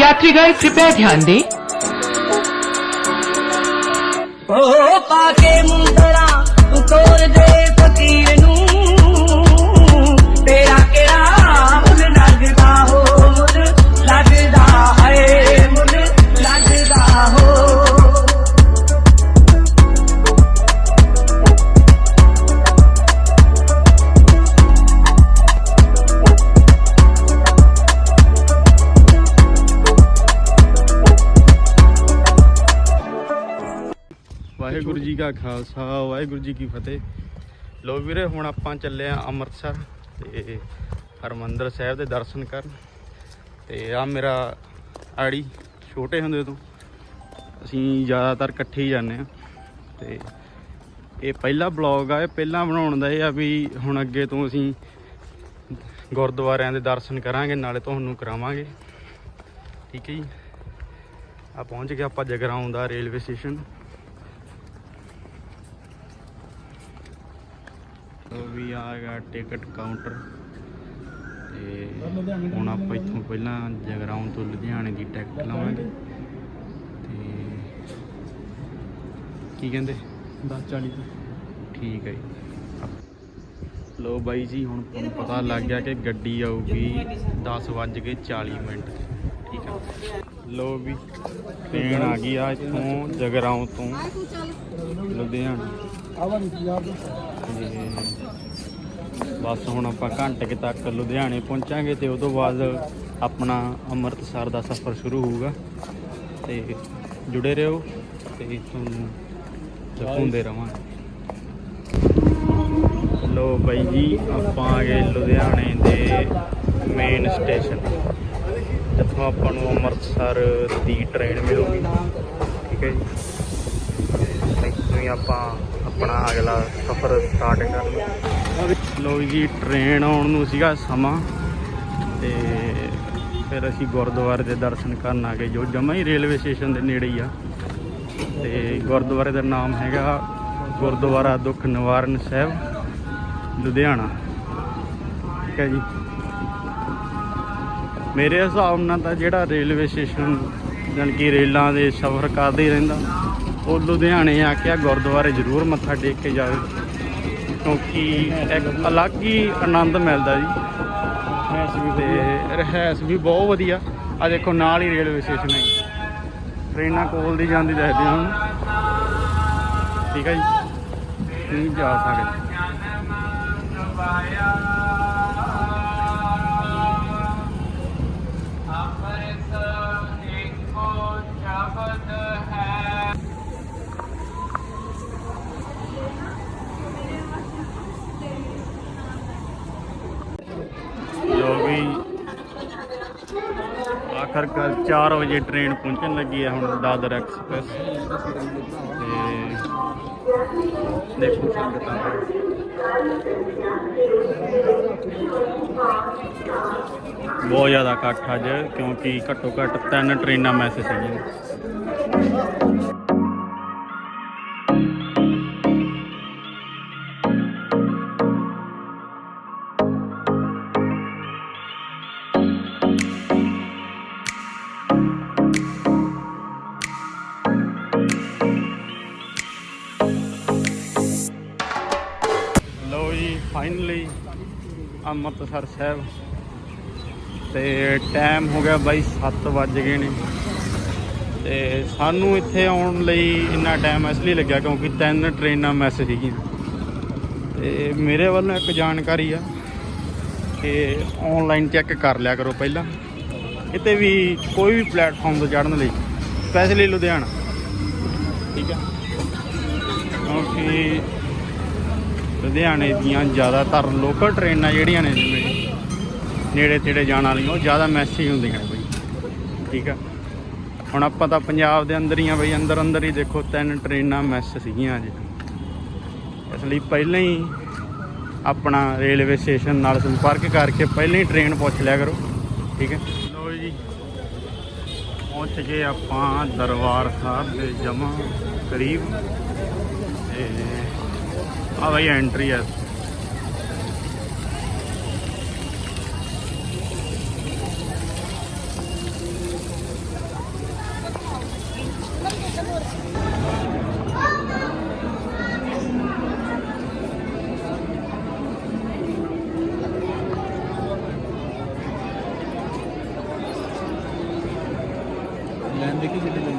यात्रीगण कृपया ध्यान दें ओ पाके मुंतरा तोड़ दे ਵਾਹਿਗੁਰੂ ਜੀ ਕਾ ਖਾਲਸਾ, ਵਾਹਿਗੁਰੂ ਜੀ ਕੀ ਫਤਿਹ। ਲੋ ਵੀਰੇ, ਹੁਣ ਆਪਾਂ ਚੱਲੇ ਆ ਅੰਮ੍ਰਿਤਸਰ ਤੇ ਹਰਮੰਦਰ ਸਾਹਿਬ ਦੇ ਦਰਸ਼ਨ ਕਰਨ। ਤੇ ਆ ਮੇਰਾ ਆੜੀ, ਛੋਟੇ ਹੁੰਦੇ ਤੋਂ। ਅਸੀਂ ਜ਼ਿਆਦਾਤਰ ਇਕੱਠੇ ਹੀ ਜਾਂਦੇ ਆ। ਤੇ ਇਹ ਪਹਿਲਾ ਬਲੌਗ ਆ, ਇਹ ਪਹਿਲਾਂ ਬਣਾਉਣ ਦਾ ਇਹ ਆ ਵੀ ਹੁਣ ਅੱਗੇ ਤੋਂ ਅਸੀਂ ਗੁਰਦੁਆਰਿਆਂ ਦੇ ਦਰਸ਼ਨ ਕਰਾਂਗੇ, ਨਾਲੇ ਤੁਹਾਨੂੰ ਕਰਾਵਾਂਗੇ। ਠੀਕ ਹੈ ਜੀ? ਆ ਪਹੁੰਚ ਗਿਆ ਆਪਾਂ ਜਗਰਾਉਂ ਦਾ ਰੇਲਵੇ ਸਟੇਸ਼ਨ। ਵੀ ਆ ਗਿਆ ਟਿਕਟ ਕਾਊਂਟਰ। ਤੇ ਹੁਣ ਆਪਾਂ ਇੱਥੋਂ ਪਹਿਲਾਂ ਜਗਰਾਉਂ ਤੋਂ ਲੁਧਿਆਣੇ ਦੀ ਟਿਕਟ ਲਵਾਂਗੇ। ਤੇ ਕੀ ਕਹਿੰਦੇ? 1040 ਠੀਕ ਹੈ ਜੀ। ਲੋ ਬਾਈ ਜੀ ਹੁਣ ਤੁਹਾਨੂੰ ਪਤਾ ਲੱਗ ਗਿਆ ਕਿ ਗੱਡੀ ਆਊਗੀ 10 ਵੱਜ ਕੇ 40 ਮਿੰਟ। ਤੇ ਠੀਕ ਆ ਲੋ ਵੀ ਟ੍ਰੇਨ ਆ ਗਈ ਆ ਇੱਥੋਂ ਜਗਰਾਉਂ ਤੋਂ। ਲੁਧਿਆਣਾ। ਬਸ ਹੁਣ ਆਪਾਂ ਘੰਟੇ ਕੁ ਤੱਕ ਲੁਧਿਆਣੇ ਪਹੁੰਚਾਂਗੇ ਤੇ ਤੋਂ ਬਾਅਦ ਆਪਣਾ ਅੰਮ੍ਰਿਤਸਰ ਦਾ ਸਫ਼ਰ ਸ਼ੁਰੂ ਹੋਊਗਾ। ਤੇ ਜੁੜੇ ਰਹੋ ਤੇ ਤੁਹਾਨੂੰ ਦਿਖਾਉਂਦੇ ਰਵਾਂਗੇ। ਲੋ ਬਾਈ ਜੀ ਆਪਾਂ ਆ ਗਏ ਲੁਧਿਆਣੇ ਦੇ ਮੇਨ ਸਟੇਸ਼ਨ ਜਿੱਥੋਂ ਆਪਾਂ ਨੂੰ ਅੰਮ੍ਰਿਤਸਰ ਦੀ ਟ੍ਰੇਨ ਮਿਲੂਗੀ। ਠੀਕ ਹੈ ਜੀ। ਇੱਥੋਂ ਹੀ ਆਪਾਂ ਆਪਣਾ ਅਗਲਾ ਸਫ਼ਰ ਸਟਾਰਟ ਕਰਨਾ। ਲੋ ਜੀ ਟ੍ਰੇਨ ਆਉਣ ਨੂੰ ਸੀਗਾ ਸਮਾਂ। ਤੇ ਫਿਰ ਅਸੀਂ ਗੁਰਦੁਆਰੇ ਦੇ ਦਰਸ਼ਨ ਕਰਨ ਆ ਗਏ ਜੋ ਜਮਾ ਹੀ ਰੇਲਵੇ ਸਟੇਸ਼ਨ ਦੇ ਨੇੜੇ ਹੀ ਆ। ਤੇ ਗੁਰਦੁਆਰੇ ਦਾ ਨਾਮ ਹੈਗਾ ਗੁਰਦੁਆਰਾ ਦੁੱਖ ਨਿਵਾਰਨ ਸਾਹਿਬ, ਲੁਧਿਆਣਾ। ਠੀਕ ਹੈ ਜੀ। ਮੇਰੇ ਹਿਸਾਬ ਨਾਲ ਤਾਂ ਜਿਹੜਾ ਰੇਲਵੇ ਸਟੇਸ਼ਨ ਜਾਣੀ ਕਿ ਰੇਲਾਂ ਦੇ ਸਫ਼ਰ ਕਰਦਾ ਹੀ ਰਹਿੰਦਾ। ਉਹ ਲੁਧਿਆਣੇ ਆ ਕੇ ਗੁਰਦੁਆਰੇ ਜ਼ਰੂਰ ਮੱਥਾ ਟੇਕ ਕੇ ਜਾਵੇ। ਕਿਉਂਕਿ ਇੱਕ ਅਲੱਗ ਹੀ ਆਨੰਦ ਮਿਲਦਾ ਜੀ। ਤੇ ਰਹਿਸ ਵੀ ਬਹੁਤ ਵਧੀਆ। ਆ ਦੇਖੋ ਨਾਲ ਹੀ ਰੇਲਵੇ ਸਟੇਸ਼ਨ ਹੈ। ਟ੍ਰੇਨਾਂ ਕੋਲ ਦੀ ਜਾਂਦੀ ਦੱਸਦੀ ਹੁਣ। ਠੀਕ ਹੈ ਜੀ। ਨਹੀਂ ਜਾ ਸਕਦੇ। ਆਖਰਕਾਰ 4 ਵਜੇ ਟ੍ਰੇਨ ਪਹੁੰਚਣ ਲੱਗੀ ਹੈ ਹੁਣ ਦਾਦਰ ਐਕਸਪ੍ਰੈਸ ਤੇ ਦੇਖੋ ਸੰਗਤਾਂ ਬਹੁਤ ਜ਼ਿਆਦਾ ਇਕੱਠ ਅੱਜ ਕਿਉਂਕਿ ਘੱਟੋ ਘੱਟ ਤਿੰਨ ਟ੍ਰੇਨਾਂ ਮੈਸੇਜ ਸੀਗੀਆਂ ਅੰਮ੍ਰਿਤਸਰ ਸਾਹਿਬ। ਤੇ ਟਾਈਮ ਹੋ ਗਿਆ ਬਾਈ 7 ਵੱਜ ਗਏ ਨੇ। ਤੇ ਸਾਨੂੰ ਇੱਥੇ ਆਉਣ ਲਈ ਇੰਨਾ ਟਾਈਮ ਇਸ ਲਈ ਲੱਗਿਆ ਕਿਉਂਕਿ ਤਿੰਨ ਟ੍ਰੇਨਾਂ ਮਿਸ ਸੀਗੀਆਂ। ਤੇ ਮੇਰੇ ਵੱਲੋਂ ਇੱਕ ਜਾਣਕਾਰੀ ਆ ਕਿ ਆਨਲਾਈਨ ਚੈੱਕ ਕਰ ਲਿਆ ਕਰੋ ਪਹਿਲਾਂ। ਕਿਤੇ ਵੀ ਕੋਈ ਵੀ ਪਲੇਟਫਾਰਮ ਤੋਂ ਚੜ੍ਹਨ ਲਈ ਸਪੈਸ਼ਲੀ ਲੁਧਿਆਣਾ। ਠੀਕ ਆ। ਕਿਉਂਕਿ ਲੁਧਿਆਣੇ ਦੀਆਂ ਜ਼ਿਆਦਾਤਰ ਲੋਕਲ ਟ੍ਰੇਨਾਂ ਜਿਹੜੀਆਂ ਨੇ ਜਿਵੇਂ ਨੇੜੇ ਤੇੜੇ ਜਾਣ ਵਾਲੀਆਂ, ਉਹ ਜ਼ਿਆਦਾ ਮੈਸੇਜ ਹੁੰਦੀਆਂ ਨੇ ਬਈ। ਠੀਕ ਆ? ਹੁਣ ਆਪਾਂ ਤਾਂ ਪੰਜਾਬ ਦੇ ਅੰਦਰ ਹੀ ਆ ਬਈ, ਅੰਦਰ ਅੰਦਰ ਹੀ ਦੇਖੋ, ਤਿੰਨ ਟ੍ਰੇਨਾਂ ਮੈਸ ਸੀਗੀਆਂ ਅੱਜ। ਇਸ ਲਈ ਪਹਿਲਾਂ ਹੀ ਆਪਣਾ ਰੇਲਵੇ ਸਟੇਸ਼ਨ ਨਾਲ ਸੰਪਰਕ ਕਰਕੇ ਪਹਿਲਾਂ ਹੀ ਟ੍ਰੇਨ ਪੁੱਛ ਲਿਆ ਕਰੋ। ਠੀਕ ਹੈ ਲੋ ਜੀ, ਪਹੁੰਚ ਗਏ ਆਪਾਂ ਦਰਬਾਰ ਸਾਹਿਬ ਦੇ ਜਮਾ ਕਰੀਬ। ਤੇ ਆ ਭਾਈ ਐਂਟਰੀ ਹੈ ਲੈਣ ਦੇਖੀ ਕਿੱਥੇ